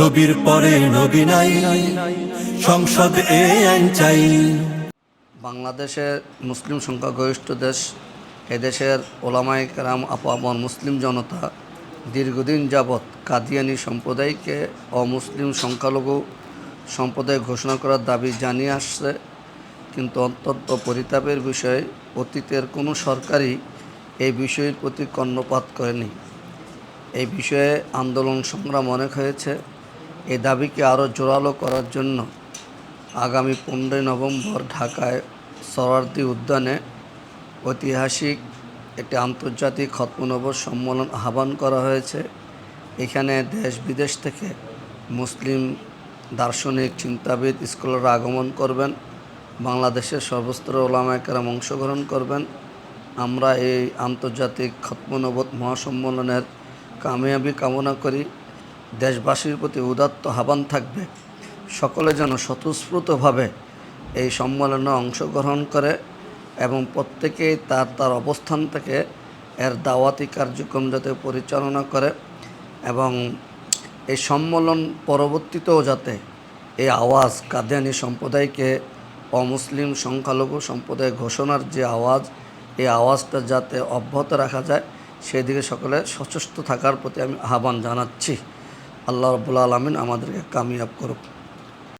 নবীর পরে নবী নাই। সংসদ এ আইন চাই। বাংলাদেশের মুসলিম সংখ্যাগরিষ্ঠ দেশ এদেশের ওলামাই কেরাম আপামর মুসলিম জনতা দীর্ঘদিন যাবৎ কাদিয়ানি সম্প্রদায়কে অমুসলিম সংখ্যালঘু সম্প্রদায় ঘোষণা করার দাবি জানিয়ে আসছে। কিন্তু অত্যন্ত পরিতাপের বিষয়ে, অতীতের কোনো সরকারই এই বিষয়ের প্রতি কর্ণপাত করেনি। এই বিষয়ে আন্দোলন সংগ্রাম অনেক হয়েছে। এই দাবিকে আরও জোরালো করার জন্য আগামী পনেরোই নভেম্বর ঢাকায় সরার্দি উদ্যানে ঐতিহাসিক একটি আন্তর্জাতিক খতমনবর সম্মেলন আহ্বান করা হয়েছে। এখানে দেশ বিদেশ থেকে মুসলিম দার্শনিক চিন্তাবিদ স্কলাররা আগমন করবেন, বাংলাদেশের সর্বস্তর ওলামায়কেরাম অংশগ্রহণ করবেন। আমরা এই আন্তর্জাতিক খতমনবত মহাসম্মেলনের কামিয়াবি কামনা করি। দেশবাসীর প্রতি উদাত্ত আহ্বান থাকবে। সকলে যেন স্বতঃস্ফূর্তভাবে এই সম্মেলনে অংশগ্রহণ করে এবং প্রত্যেকেই তার তার অবস্থান থেকে এর দাওয়াতি কার্যক্রম যাতে পরিচালনা করে এবং এই সম্মেলন পরবর্তীতেও যাতে এই আওয়াজ কাদিয়ানি সম্প্রদায়কে অমুসলিম সংখ্যালঘু সম্প্রদায় ঘোষণার যে আওয়াজ, এই আওয়াজটা যাতে অব্যাহত রাখা যায়, সেদিকে সকলে সচেষ্ট থাকার প্রতি আমি আহ্বান জানাচ্ছি। আল্লাহ রবুল্লা আলমিন আমাদেরকে কামিয়াব করুক।